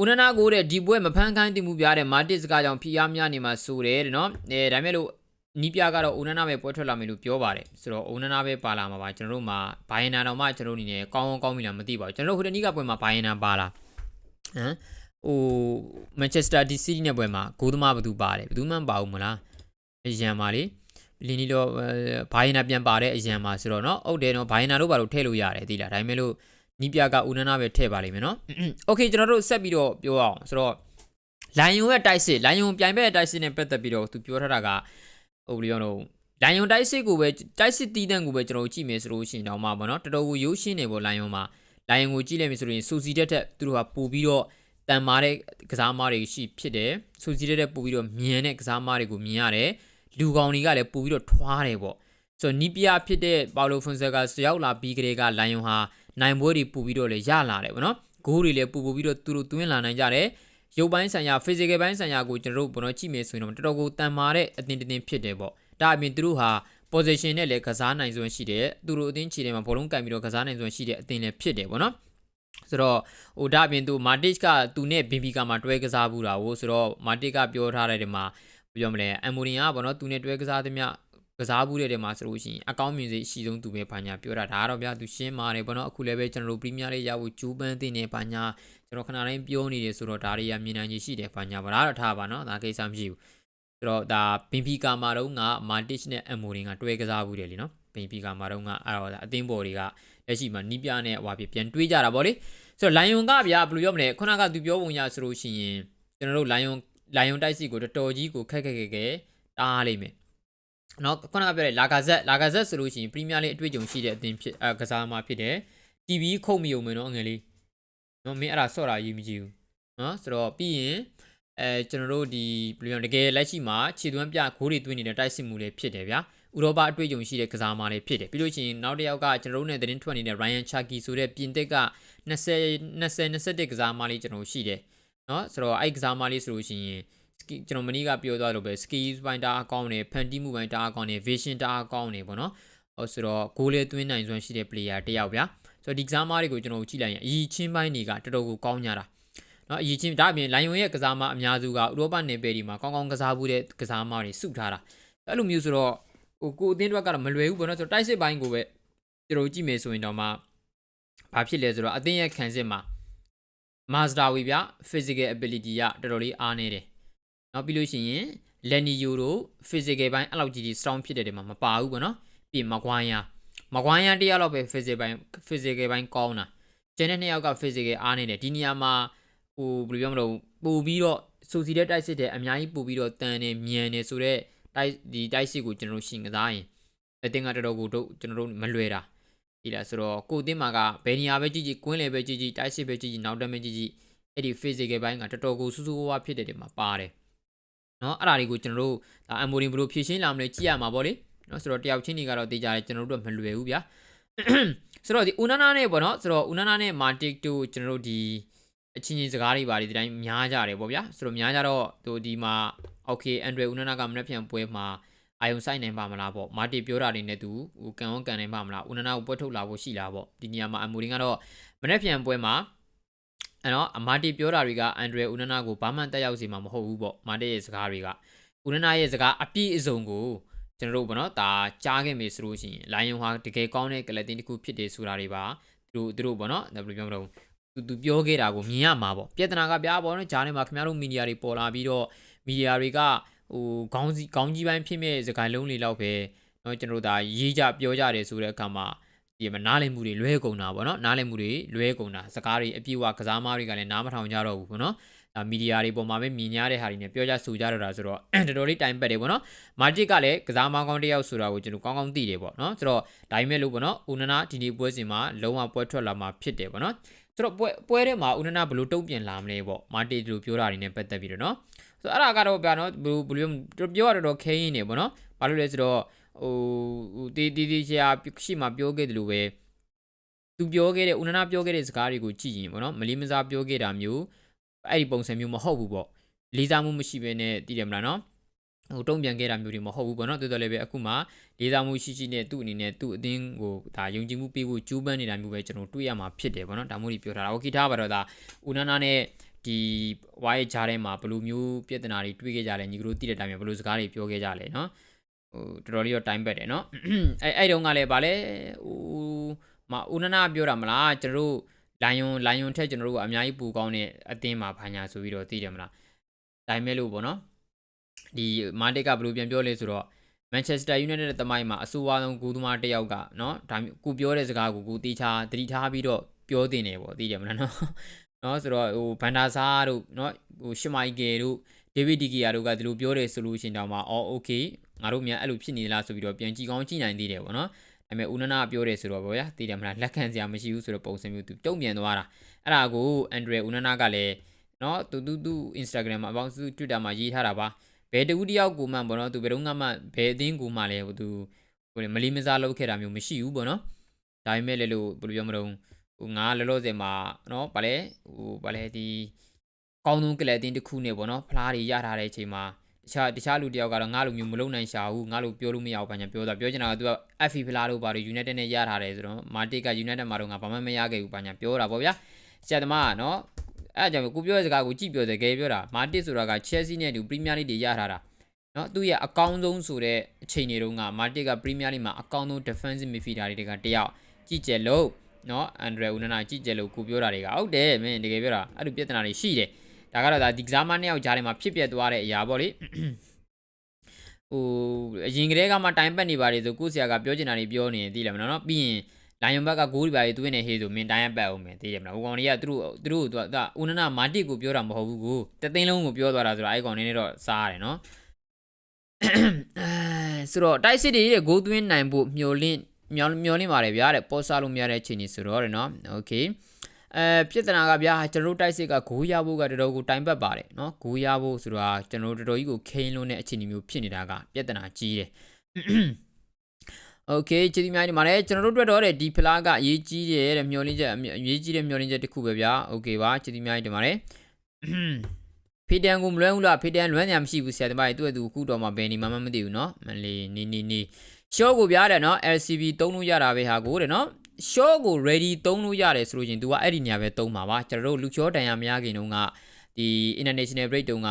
ဦးနနာကိုတဲ့ဒီပွဲမဖန်ခိုင်းတင်မှုဗျာတဲ့မာတစ်စကားကြောင့်ဖီအားများနေမှာဆိုတယ်တဲ့နော်အဲဒါမဲ့လို့ နီးပြကတော့ဦးနနာပဲပွဲထွက်လာမယ်လို့ပြောပါတယ်ဆိုတော့ဦးနနာပဲပါလာမှာပါကျွန်တော်တို့မှာဘိုင်နာတော့မှကျွန်တော်တို့အနေနဲ့ကောင်းကောင်းကောင်းပြီလားမသိပါဘူးကျွန်တော်တို့ဟိုတနီးကပွဲမှာဘိုင်နာပါလာဟမ်ဟိုမန်ချက်စတာဒီစီးတီးနဲ့ပွဲမှာဂိုးသမားဘယ်သူပါတယ်ဘယ်သူမှမပါဘူးမလားအရန်ပါလေလင်းနီတော့ဘိုင်နာပြန်ပါတဲ့အရန်ပါဆိုတော့เนาะဟုတ်တယ်เนาะဘိုင်နာတို့ဘာလို့ထည့်လို့ရတယ်သိလားဒါပေမဲ့လို့နီးပြကဦးနနာပဲထည့်ပါလိမ့်မယ်เนาะโอเคကျွန်တော်တို့ဆက်ပြီးတော့ပြောအောင်ဆိုတော့လိုင်ယွန်ရဲ့တိုက်စစ်လိုင်ယွန်ပြိုင်ဘက်ရဲ့တိုက်စစ်နဲ့ပတ်သက်ပြီးတော့သူပြောထားတာက ဟိုဘယ်လိုတော့လိုင်ယွန်တိုက်စစ်ကိုပဲတိုက်စစ်တီးတန့်ကိုပဲကျွန်တော်ကြည့်မယ်ဆိုလို့ရှိရင်တော့မှပေါ့နော်တော်တော်ကိုရိုးရှင်းနေပေါ့လိုင်ယွန်မှာလိုင်ယွန်ကိုကြည့်လိုက်မယ်ဆိုရင်စူစီတက်တက်သူတို့ကပို့ပြီးတော့တန်မာတဲ့ကစားမားတွေရှိဖြစ်တယ်စူစီတက်တက်ပို့ပြီးတော့မြင်တဲ့ကစားမားတွေကိုမြင်ရတယ်လူကောင်တွေကလည်းပို့ပြီးတော့ထွားတယ်ပေါ့ဆိုတော့နီးပြဖြစ်တဲ့ပါလိုဖွန်ဆက်ကရောက်လာပြီးကလေးကလိုင်ယွန်ဟာနိုင်ပွဲတွေပို့ပြီးတော့လည်းရလာတယ်ပေါ့နော်ဂိုးတွေလည်းပို့ပို့ပြီးတော့သူတို့သွင်းလာနိုင်ကြတယ် ရုပ်ပိုင်းဆိုင်ရာ physical ပိုင်းဆိုင်ရာကိုကျွန်တော်တို့ဘယ်တော့ကြည့်မယ်ဆိုရင်တော့တော်တော်ကိုတန်မာတဲ့အတင်းတင်းဖြစ်တယ်ပေါ့ဒါအပြင်သူတို့ဟာ position နဲ့လည်းကစားနိုင်စွမ်းရှိတယ်သူတို့အသင်းခြေထဲမှာဘောလုံးကင်ပြီးတော့ကစားနိုင်စွမ်းရှိတဲ့အသင်းလည်းဖြစ်တယ်ပေါ့နော်ဆိုတော့ဟိုဒါအပြင်သူမာတစ်ကသူနဲ့ဘီဘီကာမှာတွဲကစားဘူးတာကိုဆိုတော့မာတစ်ကပြောထားတဲ့ဒီမှာပြောမလဲအမ်မိုနီယာကပေါ့နော်သူနဲ့တွဲကစားသမျှ ကစားဘူးတဲ့တဲမှာဆိုလို့ရှိရင်အကောင့်မြင်စိအရှိဆုံးသူပဲဘာညာပြောတာဒါကတော့ဗျာသူရှင်းပါတယ်ပေါ့နော်အခုလည်းပဲကျွန်တော်တို့ပရီးမီးယားလေးရဖို့ဂျူးပန်းတင်နေဘာညာကျွန်တော်ခဏတိုင်းပြောနေတယ်ဆိုတော့ဒါတွေကမြင်နိုင်ခြေရှိတယ်ဘာညာဘာတော့ထားပါနော်ဒါကိစ္စမရှိဘူးဆိုတော့ဒါဘင်ဖီကာမှာတော့ငါမာတစ်နဲ့အမ်မိုရင်ကတွဲကစားဘူးတယ်လीနော်ဘင်ဖီကာမှာတော့ငါအဲ့တော့အသင်းပေါ်တွေကလက်ရှိမှာနီးပြနဲ့ဟွာပြပြန်တွေးကြတာဗောလေဆိုတော့လိုင်ယွန်ကဗျာဘယ်လိုပြောမလဲခုနကသူပြောပုံရဆိုလို့ရှိရင်ကျွန်တော်တို့လိုင်ယွန်လိုင်ယွန်တိုက်စီကိုတော်တော်ကြီးကိုခက်ခက်ခက်ခဲတားလိမ့်မယ် နော်ခုနကပြောတဲ့လာဂါဇက်လာဂါဇက်ဆိုလို့ရှိရင်ပရီးမီးယားလိအတွေ့အကြုံရှိတဲ့အသင်းဖြစ်အကစားမှာဖြစ်တယ် TV ခုတ်မယုံမယ်နော်ငယ်လေးနော်မင်းအဲ့ဒါဆော့တာရေးမကြည့်ဘူးနော်ဆိုတော့ပြီးရင်အဲကျွန်တော်တို့ဒီဘယ်လိုတကယ်လက်ရှိမှာခြေသွမ်းပြဂိုးတွေသွင်းနေတဲ့တိုက်စစ်မှုလေးဖြစ်တယ်ဗျာဥရောပအတွေ့အကြုံရှိတဲ့ကစားမလေးဖြစ်တယ်ပြီးလို့ရှိရင်နောက်တစ်ယောက်ကကျွန်တော်တို့နဲ့သတင်းထွက်နေတဲ့ Ryan Chucky ဆိုတဲ့ပြင်သစ်က20 20 21ကစားမလေးကျွန်တော်ရှိတယ်နော်ဆိုတော့အဲ့ကစားမလေးဆိုလို့ရှိရင် ကျွန်တော်မနီးကပြောသွားလို့ပဲ skills ပိုင်းတအားကောင်းတယ်ဖန်တီးမှုပိုင်းတအားကောင်းတယ် vision တအားကောင်းတယ်ပေါ့နော်ဟောဆိုတော့ goal လေးသွင်းနိုင်စွမ်းရှိတဲ့ player တယောက်ဗျာဆိုတော့ဒီကစားမတွေကိုကျွန်တော်ကြည့်လိုက်ရင်အည်ချင်းပိုင်းတွေကတော်တော်ကိုကောင်းကြတာနော်အည်ချင်းဒါအပြင်လိုင်ယွန်ရဲ့ကစားမအများစုကဥရောပနယ်ပယ်ဒီမှာကောင်းကောင်းကစားမှုတဲ့ကစားမတွေစုထားတာအဲ့လိုမျိုးဆိုတော့ဟိုကိုအသင်းတွေကတော့မလွယ်ဘူးပေါ့နော်ဆိုတော့တိုက်စစ်ပိုင်းကိုပဲကျွန်တော်ကြည့်မယ်ဆိုရင်တော့မှဘာဖြစ်လဲဆိုတော့အသင်းရဲ့ခံစစ်မှာ Mazda ဝီဗျ physical ability ကတော်တော်လေးအားနေတယ် နောက်ပြီးလို့ရှိရင် Lenio တို့ physical ပိုင်းအဲ့လောက်ကြီးကြီး strong ဖြစ်တဲ့တဲမှာမပါဘူးပေါ့နော်ပြီး Maguire Maguire တယောက်တော့ပဲ physical ပိုင်း physical ပိုင်းကောင်းတာကျန်တဲ့နှစ်ယောက်က physical အားနေတယ်ဒီနေရာမှာဟိုဘယ်လိုပြောမလို့ပို့ပြီးတော့စူစီတဲ့တိုက်စစ်တဲ့အများကြီးပို့ပြီးတော့တန်နေမြန်နေဆိုတော့တိုက်ဒီတိုက်စစ်ကိုကျွန်တော်တို့ရှင်ကစားရင်အတင်းကတော်တော်ကိုတို့ကျွန်တော်တို့မလွယ်တာဒီလားဆိုတော့ကိုတင်းမာကဘယ်နေရာပဲကြည့်ကြည့်ကွင်းလေပဲကြည့်ကြည့်တိုက်စစ်ပဲကြည့်ကြည့်နောက်တက်ပဲကြည့်ကြည့်အဲ့ဒီ physical ဘိုင်းကတော်တော်ကိုစူးစူးဝါးဝါဖြစ်တဲ့တွေမှာပါတယ် နော်အဲ့ဒါတွေကိုကျွန်တော်တို့ဒါအမိုရင်ဘယ်လိုဖြည့်ရှင်းလာမလဲကြည့်ရမှာပေါ့လေနော်ဆိုတော့တယောက်ချင်းတွေကတော့တေးကြတယ်ကျွန်တော်တို့မလွယ်ဘူးဗျာဆိုတော့ဒီဦးနာနာနဲ့ပေါ့နော်ဆိုတော့ဦးနာနာနဲ့မာတစ်တို့ကျွန်တော်တို့ဒီအချင်းချင်းစကားတွေပါတယ်ဒီတိုင်းများကြတယ်ပေါ့ဗျာဆိုတော့များကြတော့သူဒီမှာ okay အန်ဒရဦးနာနာကမနေ့ပြန်ပွဲမှာအာယုံဆိုင်နိုင်ပါမလားပေါ့မာတီပြောတာတွေနဲ့သူဟိုကန်ဝကန်နိုင်ပါမလားဦးနာနာကိုပွဲထုတ်လာဖို့ရှိလားပေါ့ဒီနေရာမှာအမူရင်းကတော့မနေ့ပြန်ပွဲမှာ အဲ့တော့အမာတီပြောတာတွေကအန်ဒရဦးနာနာကိုဘာမှတက်ရောက်စီမှာမဟုတ်ဘူးပေါ့မာတီရဲ့စကားတွေကဦးနာနာရဲ့စကားအပြည့်အစုံကိုကျွန်တော်တို့ပေါ့နော်ဒါကြားခဲ့ပြီဆိုလို့ရှိရင်လိုင်ယွန်ဟာတကယ်ကောင်းတဲ့ကလပ်တင်တစ်ခုဖြစ်တယ်ဆိုတာတွေပါသူတို့သူတို့ပေါ့နော်ဒါဘယ်လိုပြောမလို့သူသူပြောခဲ့တာကိုမြင်ရမှာပေါ့ပြဿနာကပြားပေါ့နော်ဂျားထဲမှာခင်ဗျားတို့မီဒီယာတွေပေါ်လာပြီးတော့မီဒီယာတွေကဟိုခေါင်းစီခေါင်းကြီးပိုင်းဖြစ်မဲ့စကိုင်းလုံးလေးလောက်ပဲနော်ကျွန်တော်တို့ဒါရေးကြပြောကြတယ်ဆိုတဲ့အခါမှာ ဒီမှာနားလည်မှုတွေလွဲကုန်တာပေါ့နော်နားလည်မှုတွေလွဲကုန်တာစကားတွေအပြည့်အဝကစားမားတွေကလည်းနားမထောင်ကြတော့ဘူးပေါ့နော်ဒါမီဒီယာတွေပေါ်မှာပဲမြင်ရတဲ့ဟာတွေနဲ့ပြောကြဆိုကြတော့တာဆိုတော့တော်တော်လေးတိုင်ပတ်တယ်ပေါ့နော်မာဂျစ်ကလည်းကစားမောင်းကောင်းတစ်ယောက်ဆိုတာကိုကျွန်တော်ကောင်းကောင်းသိတယ်ပေါ့နော်ဆိုတော့ဒါပေမဲ့လို့ပေါ့နော်ဦးနနာဒီဒီပွဲစဉ်မှာလုံးဝပွဲထွက်လာမှာဖြစ်တယ်ပေါ့နော်ဆိုတော့ပွဲပွဲထဲမှာဦးနနာဘယ်လိုတုံ့ပြန်လာမလဲပေါ့မာတီဒီလိုပြောတာတွေနဲ့ပတ်သက်ပြီးတော့နော်ဆိုတော့အဲ့ဒါကတော့ဗျာနော်ဘယ်လိုဘယ်လိုပြောရတော့ခဲရင်းနေပေါ့နော်ဘာလို့လဲဆိုတော့ ဟိုဟိုတီတီတီချာရှိမှပြောခဲ့တယ်လို့ပဲသူပြောခဲ့တဲ့ဦးနနာပြောခဲ့တဲ့စကားတွေကိုကြည့်ရင်ပေါ့နော်မလီမစားပြောခဲ့တာမျိုးအဲ့ဒီပုံစံမျိုးမဟုတ်ဘူးပေါ့လေးစားမှုမရှိဘဲနဲ့တည်တယ်မလားနော်ဟိုတုံ့ပြန်ခဲ့တာမျိုးတွေမဟုတ်ဘူးပေါ့နော်တော်တော်လေးပဲအခုမှလေးစားမှုရှိရှိနဲ့သူ့အနေနဲ့သူ့အသင်းကိုဒါယုံကြည်မှုပေးဖို့ကြိုးပမ်းနေတာမျိုးပဲကျွန်တော်တွေ့ရမှာဖြစ်တယ်ပေါ့နော်ဒါမျိုးတွေပြောထားတာโอเคထားပါတော့ဒါဦးနနာနဲ့ဒီဝိုင်းကြားထဲမှာဘယ်လိုမျိုးပြဿနာတွေတွေ့ခဲ့ကြလဲညီကတို့သိတဲ့အတိုင်းပဲဘယ်လိုစကားတွေပြောခဲ့ကြလဲနော် ဟိုတော်တော်လေးတော့ time ပတ်တယ်နော်အဲအဲ့တုန်းကလည်းဗာလဲဟိုမဦးနနာပြောတာမလားကျွန်တော်တို့လိုင်ယွန်လိုင်ယွန်ထက်ကျွန်တော်တို့ကအများကြီးပူကောင်းတဲ့အသင်းမှာဘာညာဆိုပြီးတော့သိတယ်မလားဒါပေမဲ့လို့ပေါ့နော်ဒီမာတက်ကဘယ်လိုပြန်ပြောလဲဆိုတော့ Manchester United ရဲ့တမိုင်းမှာအဆိုးအဝါဆုံးဂိုးသမားတစ်ယောက်ကเนาะဒါကိုပြောတဲ့စကားကိုကိုတီချာတတိထားပြီးတော့ပြောတင်တယ်ပေါ့သိတယ်မလားเนาะเนาะဆိုတော့ဟိုဘန်ဒါဆာတို့เนาะဟိုရှမိုင်ကယ်တို့ ဒေးဗစ်ဒီကီယာတို့ကဒီလိုပြောတယ်ဆိုလို့ရှင်တောင်မှအော်โอเคငါတို့မြန်အဲ့လိုဖြစ်နေလားဆိုပြီးတော့ပြန်ကြည့်ကောင်းကြည့်နိုင်သေးတယ်ပေါ့နော်ဒါပေမဲ့ဦးနနာပြောတယ်ဆိုတော့ဗောဗျာသိတယ်မလားလက်ခံစရာမရှိဘူးဆိုတော့ပုံစံမျိုးသူတုံ့ပြန်သွားတာအဲ့ဒါကိုအန်ဒရီဦးနနာကလည်းเนาะသူသူသူ Instagram မှာအပေါင်းစု Twitter မှာရေးထားတာပါဘယ်တကူတယောက်ကိုမှပေါ့နော်သူဘယ်တော့မှဘယ်အသင်းကိုမှလည်းဟိုသူဟိုမလီမစားလုပ်ခဲ့တာမျိုးမရှိဘူးပေါ့နော်ဒါပေမဲ့လည်းလို့ဘယ်လိုပြောမလို့ဟိုငါလောလောဆယ်မှာနော်ဗာလဲဟိုဗာလဲဒီ ကောင်းဆုံးကလပ်အသင်းတစ်ခုနဲ့ပေါ့နော်ဖလားတွေရထားတဲ့အချိန်မှာတခြားတခြားလူတယောက်ကတော့ငါလိုမျိုးမလုံနိုင်ရှာဘူးငါလိုပြောလို့မရဘူးဘာညာပြောတာပြောချင်တာကသူက FF ဖလားတို့ဘာလို့ United နဲ့ရထားတယ်ဆိုတော့မာတစ်က United မှာတော့ငါဘာမှမရခဲ့ဘူးဘာညာပြောတာပေါ့ဗျာဆရာသမားကနော်အဲ့ကြောင့်ကိုပြောတဲ့စကားကိုကြည့်ပြောတယ်ကဲပြောတာမာတစ်ဆိုတာက Chelsea နဲ့တူ Premier League တွေရထားတာနော်သူရဲ့အကောင်းဆုံးဆိုတဲ့အချိန်တွေတုန်းကမာတစ်က Premier League မှာအကောင်းဆုံး defensive midfielder တွေကတယောက်ကြည့်ကြလို့နော်အန်ဒရီဦးနနာကြည့်ကြလို့ကိုပြောတာတွေကဟုတ်တယ်မင်းတကယ်ပြောတာအဲ့လိုပြဿနာတွေရှိတယ် ဒါကတော့ဒါဒီကစားမနှစ်ယောက်ကြားထဲမှာဖြစ်ပျက်သွားတဲ့အရာပေါ့လေဟိုအရင်ကတည်းကမှတိုင်ပတ်နေပါတယ်ဆိုကိုဆရာကပြောချင်တာတွေပြောနေရင်သိတယ်မနော်ပြီးရင်လိုင်ယွန်ဘက်ကဂိုးတွေပါတွေသွင်းနေဟေးဆိုမင်းတိုင်းရပတ်အောင်မယ်သိတယ်မလားဟိုကောင်တွေကသူတို့သူတို့ကဒါဦးနနာမာတစ်ကိုပြောတာမဟုတ်ဘူးကိုတသိန်းလုံးကိုပြောသွားတာဆိုတော့အဲ့ကောင်နည်းနည်းတော့စားရတယ်နော်ဆိုတော့တိုက်စစ်တွေရဲ့ဂိုးသွင်းနိုင်ဖို့မျှော်လင့်မျောမျောလင့်ပါတယ်ဗျာတဲ့ပေါ်စားလို့မရတဲ့အခြေအနေဆိုတော့တယ်နော်โอเค အဲပြဿနာကဗျာကျွန်တော်တို့တိုက်စစ်ကဂိုးရဖို့ကတော်တော်ကိုတိုင်ပတ်ပါတယ်နော်ဂိုးရဖို့ဆိုတော့ကျွန်တော်တို့တော်တော်ကြီးကိုခိန်းလုံးတဲ့အခြေအနေမျိုးဖြစ်နေတာကပြဿနာကြီးတယ်โอเคကျေးဇူးများတင်ပါတယ်ကျွန်တော်တို့တွေ့တော့တဲ့ဒီဖလားကအရေးကြီးတယ်တဲ့မျောလင့်ချက်အရေးကြီးတဲ့မျောလင့်ချက်တစ်ခုပဲဗျာโอเคပါကျေးဇူးများတင်ပါတယ်ဖေတန်ကိုမလွဲဘူးလားဖေတန်လွမ်းညာမရှိဘူးဆရာသမားကြီးသူ့အတူခုတော့မှဘယ်နေမှမမသိဘူးเนาะမလေးနီနီနီရှော့ကိုပြရတယ်เนาะ LCB သုံးလို့ရတာပဲဟာကိုတဲ့เนาะ ရှော့ကို ready သုံးလို့ရတယ်ဆိုလို့ရှင် तू ကအဲ့ဒီနေရာပဲသုံးပါပါကျွန်တော်တို့လူချောတန်ရမရခင်တုန်းကဒီ international break တုန်းက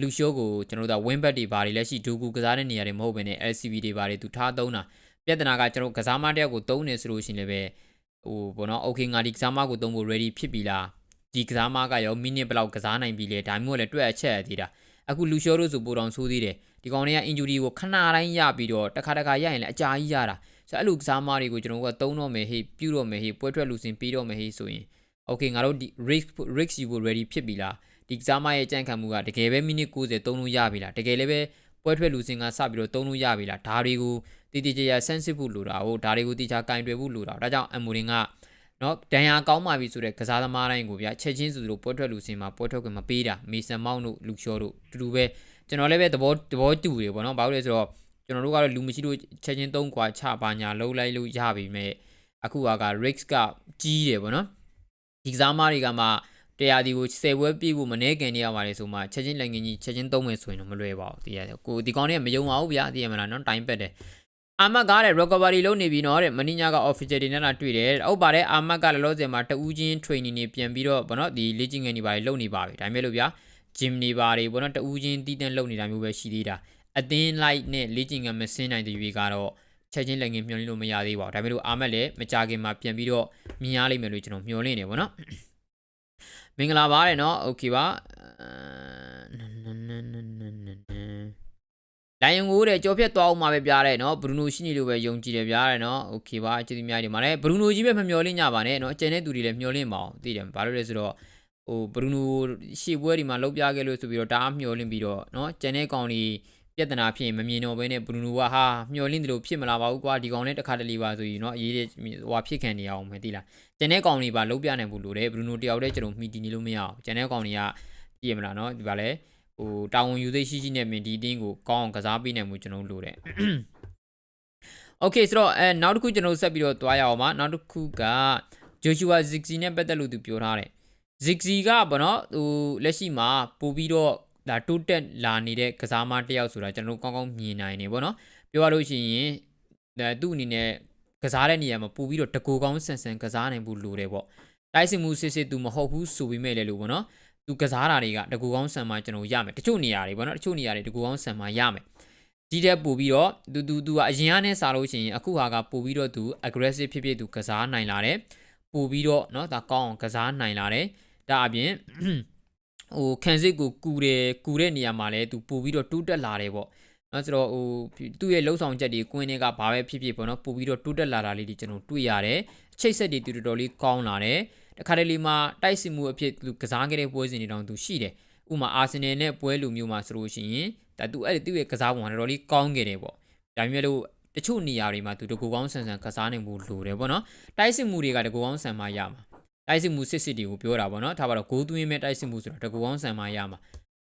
လူရှိုးကိုကျွန်တော်တို့က win back တွေဘာတွေလက်ရှိဒူကူကစားတဲ့နေရာတွေမဟုတ်ဘဲနဲ့ LCB တွေဘာတွေသူထားသုံးတာပြဿနာကကျွန်တော်ကစားမတယောက်ကိုသုံးနေဆိုလို့ရှင်လည်းပဲဟိုဘောနော် okay ငါဒီကစားမကိုသုံးဖို့ ready ဖြစ်ပြီလားဒီကစားမကရောမိနစ်ဘယ်လောက်ကစားနိုင်ပြီလဲဒါမျိုးလည်းတွေ့အချက်ရသေးတာအခုလူရှိုးတို့ဆိုပိုတောင်ဆိုးသေးတယ်ဒီကောင်တွေက injury ကိုခဏတိုင်းရပြီးတော့တစ်ခါတစ်ခါရရင်လည်းအကြာကြီးရတာ ဆိုအဲ့လိုကစားမတွေကိုကျွန်တော်တို့ကသုံးတော့မယ်ဟေ့ပြုတော့မယ်ဟေ့ပွဲထွက်လူစင်ပြီးတော့မယ်ဟေ့ဆိုရင် okay ငါတို့ဒီ risk risk ယူဖို့ ready ဖြစ်ပြီလားဒီကစားမရဲ့ကြံ့ခံမှုကတကယ်ပဲမိနစ်90သုံးလို့ရပြီလားတကယ်လည်းပဲပွဲထွက်လူစင်ကစပြီးတော့သုံးလို့ရပြီလားဒါတွေကိုတည်တည်ကြရ sensitive ဖို့လိုတာဟုတ်ဒါတွေကိုတိကျကင်တွယ်ဖို့လိုတာဒါကြောင့်အမူရင်ကနော်ဒဏ်ရာကောင်းမှပြီဆိုတဲ့ကစားသမားတိုင်းကိုဗျာချက်ချင်းစုတို့ပွဲထွက်လူစင်မှာပွဲထွက်ခွင့်မပေးတာမေဆန်မောင်းတို့လူချောတို့တူတူပဲကျွန်တော်လည်းပဲသဘောသဘောတူတယ်ပေါ့နော်ဘာလို့လဲဆိုတော့ ကျွန်တော်တို့ကတော့လူမရှိလို့ချက်ချင်းသုံးခွာချပါညာလှုပ်လိုက်လို့ရပြီမဲ့အခုက risk ကကြီးတယ်ပေါ့နော်ဒီကစားမတွေကမှတရားဒီကို10ပွဲပြည့်ဖို့မနေခင်နေရပါတယ်ဆိုမှချက်ချင်းလက်ငင်းကြီးချက်ချင်းသုံးမယ်ဆိုရင်တော့မလွယ်ပါဘူးတရားကိုဒီကောင်တွေကမယုံပါဘူးဗျာသိရမလားနော်တိုင်ပက်တယ်အာမတ်ကားတဲ့ recovery လုပ်နေပြီနော်တဲ့မင်းညာက official တွေနဲ့လာတွေ့တယ်ဟုတ်ပါတယ်အာမတ်ကလည်းလောဆယ်မှာတဦးချင်း training တွေပြန်ပြီးတော့ဗောနော်ဒီလေ့ကျင့်ခန်းတွေပါလုပ်နေပါပြီဒါပေမဲ့လို့ဗျာ gym တွေပါတွေဗောနော်တဦးချင်းတည်တံ့လုပ်နေတာမျိုးပဲရှိသေးတာ အသင်းလိုက်နဲ့လေ့ကျင့်ခန်းမဆင်းနိုင်တဲ့ရွေကတော့ချက်ချင်းလက်ငင်းမျှော်လင့်လို့မရသေးပါဘူးဒါပေမဲ့လို့အာမတ်လည်းမကြခင်မှာပြန်ပြီးတော့မြင်ရလိမ့်မယ်လို့ကျွန်တော်မျှော်လင့်နေဗောနော်မင်္ဂလာပါတယ်နော်โอเคပါ လိုင်ယန်ကိုတဲ့ကြော်ဖြတ်သွားအောင်မှာပဲပြားတယ်နော်ဘရူနိုရှိနေလို့ပဲယုံကြည်တယ်ပြားတယ်နော်โอเคပါကျေးဇူးများဒီမှာလည်းဘရူနိုကြီးပဲမမျောလင့်ကြပါနဲ့နော်ကျန်တဲ့သူတွေလည်းမျောလင့်ပါအောင်သိတယ်ဘာလို့လဲဆိုတော့ဟိုဘရူနိုရှေ့ပွဲဒီမှာလောက်ပြခဲ့လို့ဆိုပြီးတော့တအားမျောလင့်ပြီးတော့နော်ကျန်တဲ့ကောင်တွေ ပြဿနာဖြစ်ရင်မမြင်တော့ဘဲနဲ့ဘရူနိုကဟာမျောလင့်တယ်လို့ဖြစ်မလာပါဘူးကွာဒီကောင်လည်းတစ်ခါတလေပါဆိုရင်နော်အရေးတဲ့ဟိုဖြစ်ခံနေရအောင်မယ်သိလားကျန်တဲ့ကောင်တွေပါလောက်ပြနိုင်ဘူးလို့တယ်ဘရူနိုတယောက်တည်းကျွန်တော်မှီတည်နေလို့မရအောင်ကျန်တဲ့ကောင်တွေကကြည့်ရမလားနော်ဒီပါလဲဟိုတာဝန်ယူသိရှိရှိနဲ့မင်းဒီတင်းကိုကောင်းအောင်ကစားပေးနိုင်မှုကျွန်တော်တို့လိုတယ်။ Okay ဆိုတော့အဲနောက်တစ်ခုကျွန်တော်ဆက်ပြီးတော့တွားရအောင်ပါနောက်တစ်ခုက Joshua Ziggy နဲ့ပတ်သက်လို့သူပြောထားတယ်။ Ziggy ကဘောနော်ဟိုလက်ရှိမှာပို့ပြီးတော့ ဒါတိုးတက်လာနေတဲ့ကစားမတစ်ယောက်ဆိုတာကျွန်တော်တို့ကောင်းကောင်းမြင်နိုင်နေဘောနော်။ပြောရလို့ရှိရင်ဒါသူ့အနေနဲ့ကစားတဲ့နေရာမှာပို့ပြီးတော့တကူကောင်းဆန်ဆန်ကစားနိုင်ဖို့လိုတယ်ပေါ့။တိုက်စစ်မှုစစ်စစ်သူမဟုတ်ဘူးဆိုပြီးမဲ့လေလို့ဘောနော်။ သူကစားတာတွေကတကူကောင်းဆန်မှာကျွန်တော်ရမယ်တချို့နေရာတွေပေါ့နော်တချို့နေရာတွေတကူကောင်းဆန်မှာရမယ်ဒီတက်ပို့ပြီးတော့သူသူသူကအရင်ကနဲ့စားလို့ရှိရင်အခုဟာကပို့ပြီးတော့သူ aggressive ဖြစ်ဖြစ်သူကစားနိုင်လာတယ်ပို့ပြီးတော့เนาะဒါကောင်းအောင်ကစားနိုင်လာတယ်ဒါအပြင် ဟိုခံစစ်ကိုကူတယ်ကူတဲ့နေရာမှာလည်းသူပို့ပြီးတော့တူးတက်လာတယ်ပေါ့နော်ဆိုတော့ဟိုသူ့ရဲ့လှုပ်ဆောင်ချက်တွေကွင်းတွေကဘာပဲဖြစ်ဖြစ်ပေါ့နော်ပို့ပြီးတော့တူးတက်လာတာလေးတွေကျွန်တော်တွေ့ရတယ်အချိတ်ဆက်တွေတူတော်တော်လေးကောင်းလာတယ်တခါတလေမှာတိုက်စစ်မှုအဖြစ်သူကစားခဲ့တဲ့ပွဲစဉ်တွေတောင်သူရှိတယ်ဥမာအာဆင်နယ်နဲ့ပွဲလူမျိုးမှာဆိုလို့ရှိရင်ဒါသူအဲ့ဒီသူ့ရဲ့ကစားပုံကတော်တော်လေးကောင်းခဲ့တယ်ပေါ့ဒါပေမဲ့လို့တချို့နေရာတွေမှာသူတကူကောင်းဆန်ဆန်ကစားနိုင်မှုလိုတယ်ပေါ့နော်တိုက်စစ်မှုတွေကတကူကောင်းဆန်မှရမှာ တိုက်စစ်မှုစစ်စစ်တွေကိုပြောတာပေါ့နော်ဒါပါတော့ဂိုးသွင်းမဲ့တိုက်စစ်မှုဆိုတော့တကူကောင်းဆန်မှရမှာ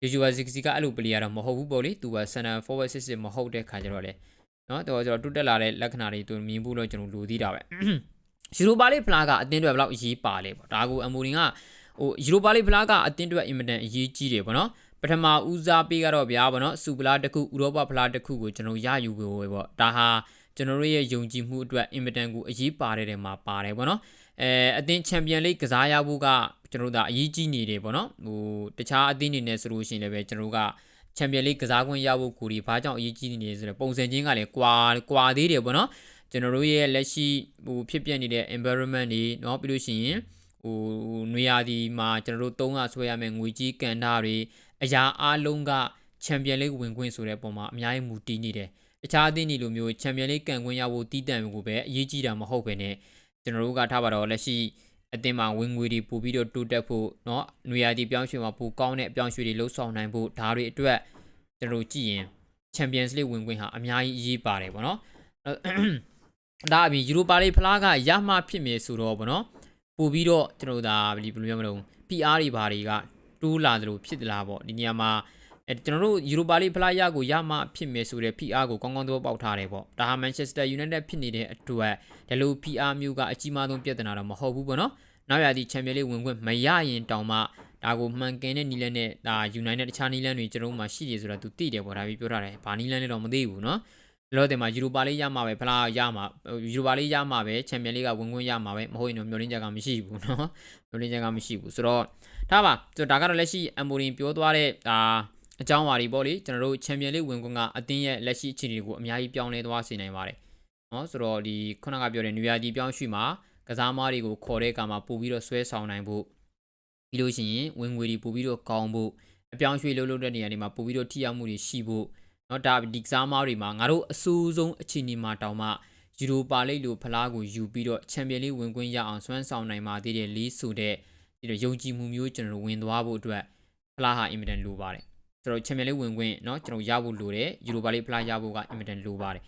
ယူဂျူဝါဇီကစီကအဲ့လိုပလီယာတော့မဟုတ်ဘူးပေါ့လေသူကစန်နာ forward စစ်စစ်မဟုတ်တဲ့ခါကျတော့လေနော်တော့ကျွန်တော်တူတက်လာတဲ့လက္ခဏာတွေသူမြင်ဖို့တော့ကျွန်တော်လိုသေးတာပဲယူရိုပါလိဖလားကအတင်းတွေဘယ်လောက်အရေးပါလဲပေါ့ဒါကိုအမိုရင်ကဟိုယူရိုပါလိဖလားကအတင်းတွေအင်မတန်အရေးကြီးတယ်ပေါ့နော်ပထမဦးစားပေးကတော့ဗျာပေါ့နော်စူပလာတစ်ခုဥရောပဖလားတစ်ခုကိုကျွန်တော်ရယူဖို့ပဲပေါ့ဒါဟာ ကျွန်တော်တို့ရဲ့ယုံကြည်မှုအတွက်အင်မတန်ကိုအရေးပါတဲ့နေရာမှာပါတယ်ပေါ့နော်အဲအသင်းချန်ပီယံလိကစားရဖို့ကကျွန်တော်တို့ကအရေးကြီးနေတယ်ပေါ့နော်ဟိုတခြားအသင်းတွေနဲ့ဆိုလို့ရှိရင်လည်းပဲကျွန်တော်တို့ကချန်ပီယံလိကစားခွင့်ရဖို့ကိုဒီဘာကြောင့်အရေးကြီးနေလဲဆိုတော့ပုံစံချင်းကလည်းကွာကွာသေးတယ်ပေါ့နော်ကျွန်တော်တို့ရဲ့လက်ရှိဟိုဖြစ်ပျက်နေတဲ့ environment တွေเนาะပြီးလို့ရှိရင်ဟိုနွေရာသီမှာကျွန်တော်တို့သုံးရဆွဲရမယ့်ငွေကြီးကန်တာတွေအရာအားလုံးကချန်ပီယံလိဝင်ခွင့်ဆိုတဲ့ပုံမှာအများကြီးမူတည်နေတယ် တခြားအသင်းတွေလိုမျိုးချန်ပီယံလိကန်ခွင့်ရဖို့တီးတန့်ကိုပဲအရေးကြီးတာမဟုတ်ပဲねကျွန်တော်တို့ကထားပါတော့လက်ရှိအတင်းမှာဝင်ငွေတွေပို့ပြီးတော့တိုးတက်ဖို့เนาะနွေရာသီပြောင်းရွှေ့မှာပိုကောင်းတဲ့အပြောင်းရွှေ့တွေလှုပ်ဆောင်နိုင်ဖို့ဒါတွေအတွက်ကျွန်တော်တို့ကြည့်ရင် Champions League ဝင်ခွင့်ဟာအများကြီးအရေးပါတယ်ပေါ့နော်ဒါအပြင်ယူရိုပါလိဖလားကရမှဖြစ်မယ်ဆိုတော့ဗောနော်ပို့ပြီးတော့ကျွန်တော်တို့ဒါဘယ်လိုပြောမလို့ PR တွေဘာတွေကတိုးလာသလိုဖြစ်သလားပေါ့ဒီနေရာမှာ အဲကျွန်တော်တို့ယူရိုပါလိဖလားရကိုရမှဖြစ်မယ်ဆိုတဲ့ PR ကိုကောင်းကောင်းသဘောပေါက်ထားတယ်ပေါ့ဒါဟာ Manchester United ဖြစ်နေတဲ့အတွက်ဒီလို PR မျိုးကအကြီးမားဆုံးပြဿနာတော့မဟုတ်ဘူးပေါ့နော်နောက်ရသည့် Champions League ဝင်ခွင့်မရရင်တောင်မှဒါကိုမှန်ကန်တဲ့နီလန်နဲ့ဒါ United တခြားနီလန်တွေကျွန်တော်တို့မှရှိတယ်ဆိုတာသူသိတယ်ပေါ့ဒါပြီးပြောထားတယ်ဘာနီလန်လဲတော့မသိဘူးเนาะလောတယ်မှာယူရိုပါလေးရမှာပဲဖလားရမှာယူရိုပါလေးရမှာပဲချန်ပီယံလိကဝင်ခွင့်ရမှာပဲမဟုတ်ရင်တော့မျောလင်းချက်ကမရှိဘူးเนาะမျောလင်းချက်ကမရှိဘူးဆိုတော့ဒါပါဆိုတော့ဒါကတော့လက်ရှိအမ်မိုရင်ပြောသွားတဲ့ဒါ အကြောင်းအရာတွေပေါ့လေကျွန်တော်တို့ချန်ပီယံလိဝင်ခွင့်ကအသင်းရဲ့လက်ရှိအခြေအနေကိုအများကြီးပြောင်းလဲသွားစေနိုင်ပါတယ်နော်ဆိုတော့ဒီခုနကပြောတဲ့နွေရာသီပြောင်းရွှေ့မှာကစားမားတွေကိုခေါ်တဲ့အခါမှာပို့ပြီးတော့ဆွဲဆောင်နိုင်ဖို့ပြီးလို့ရှိရင်ဝင်ငွေတွေပို့ပြီးတော့ကောင်းဖို့အပြောင်းရွှေ့လုပ်လုပ်တဲ့နေရာတွေမှာပို့ပြီးတော့ထိရောက်မှုတွေရှိဖို့နော်ဒါဒီကစားမားတွေမှာငါတို့အဆိုးဆုံးအခြေအနေမှာတောင်မှယူရိုပါလိတ်လိုဖလားကိုယူပြီးတော့ချန်ပီယံလိဝင်ခွင့်ရအောင်ဆွမ်းဆောင်နိုင်ပါသေးတယ်လေးဆိုတဲ့ဒီလိုယုံကြည်မှုမျိုးကျွန်တော်ဝင်သွားဖို့အတွက်ဖလားဟာအင်မတန်လိုပါတယ် ဆိုတော့ချန်ပီယံလိဝင်ခွင့်เนาะကျွန်တော်ရဖို့လိုတယ်ယူရိုပါလိဖလားရဖို့ကအင်မတန်လိုပါတယ်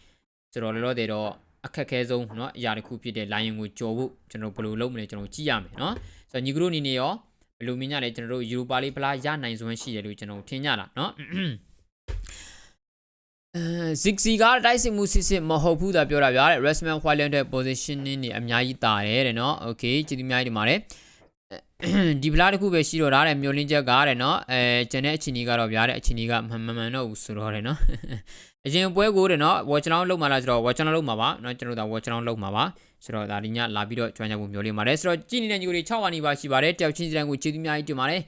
ဆိုတော့လောလောဆယ်တော့အခက်ခဲဆုံးเนาะအရာတစ်ခုဖြစ်တဲ့ line ကိုကြော်ဖို့ကျွန်တော်ဘယ်လိုလုပ်မလဲကျွန်တော်ကြည့်ရမယ်เนาะဆိုတော့ညီကတို့အနေနဲ့ရောဘယ်လိုမြင်ကြလဲကျွန်တော်တို့ယူရိုပါလိဖလားရနိုင်စွမ်းရှိတယ်လို့ကျွန်တော်ထင်ကြတာเนาะအဲဇစ်စီကတိုက်စစ်မှုစစ်စစ်မဟုတ်ဘူးသာပြောတာဗျာတဲ့ Resman Highland တဲ့ positioning နေအများကြီးတာတယ်တဲ့เนาะ okay ကြည့်ဒီအများကြီးဒီမှာတဲ့ ဒီဖလားတစ်ခုပဲရှိတော့တာတဲ့မျောလင်းချက်ကတဲ့เนาะအဲကျန်တဲ့အချိန်ကြီးကတော့ဗျာတဲ့အချိန်ကြီးကမမှန်မှန်တော့ဘူးဆိုတော့တယ်เนาะအရင်ပွဲကိုတဲ့เนาะ watch down လုပ်မှာလားဆိုတော့ watch down လုပ်မှာပါเนาะကျွန်တော်တို့ဒါ watch down လုပ်မှာပါဆိုတော့ဒါဒီညလာပြီးတော့ကျွမ်းကြဖို့မျောလင်းပါတယ်ဆိုတော့ကြည့်နေတဲ့ညီကိုတွေ6ဝါနီပါရှိပါတယ်တယောက်ချင်းစီတိုင်းကိုကျေးဇူးများကြီးတင်ပါတယ်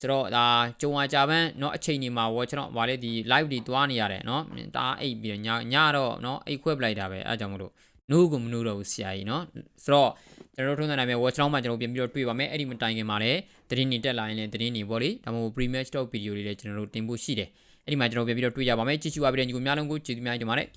ဆိုတော့ဒါကြုံဝါကြပန်းเนาะအချိန်ဒီမှာ watch down ဗာလေဒီ live တွေတွားနေရတယ်เนาะဒါအိတ်ပြီးတော့ညညတော့เนาะအိတ်ခွဲပလိုက်တာပဲအဲအကြောင်းမလို့နိုးကိုမနိုးတော့ဘူးဆရာကြီးเนาะဆိုတော့ ကျွန်တော်တို့ထုံးတဲ့နိုင်မဲ့ watch down မှာကျွန်တော်ပြန်ပြီးတော့တွေ့ပါမယ်အဲ့ဒီမတိုင်ခင်မှာလည်းသတင်းတွေတက်လာရင်လည်းသတင်းတွေပေါ့လေဒါမှမဟုတ် pre-match talk video တွေလည်းကျွန်တော်တို့တင်ဖို့ရှိတယ်အဲ့ဒီမှာကျွန်တော်ပြန်ပြီးတော့တွေ့ကြပါမယ်ကြည့်ရှုပါပြီးတဲ့ညီကိုများလုံးကိုကျေးဇူးများတင်ပါတယ်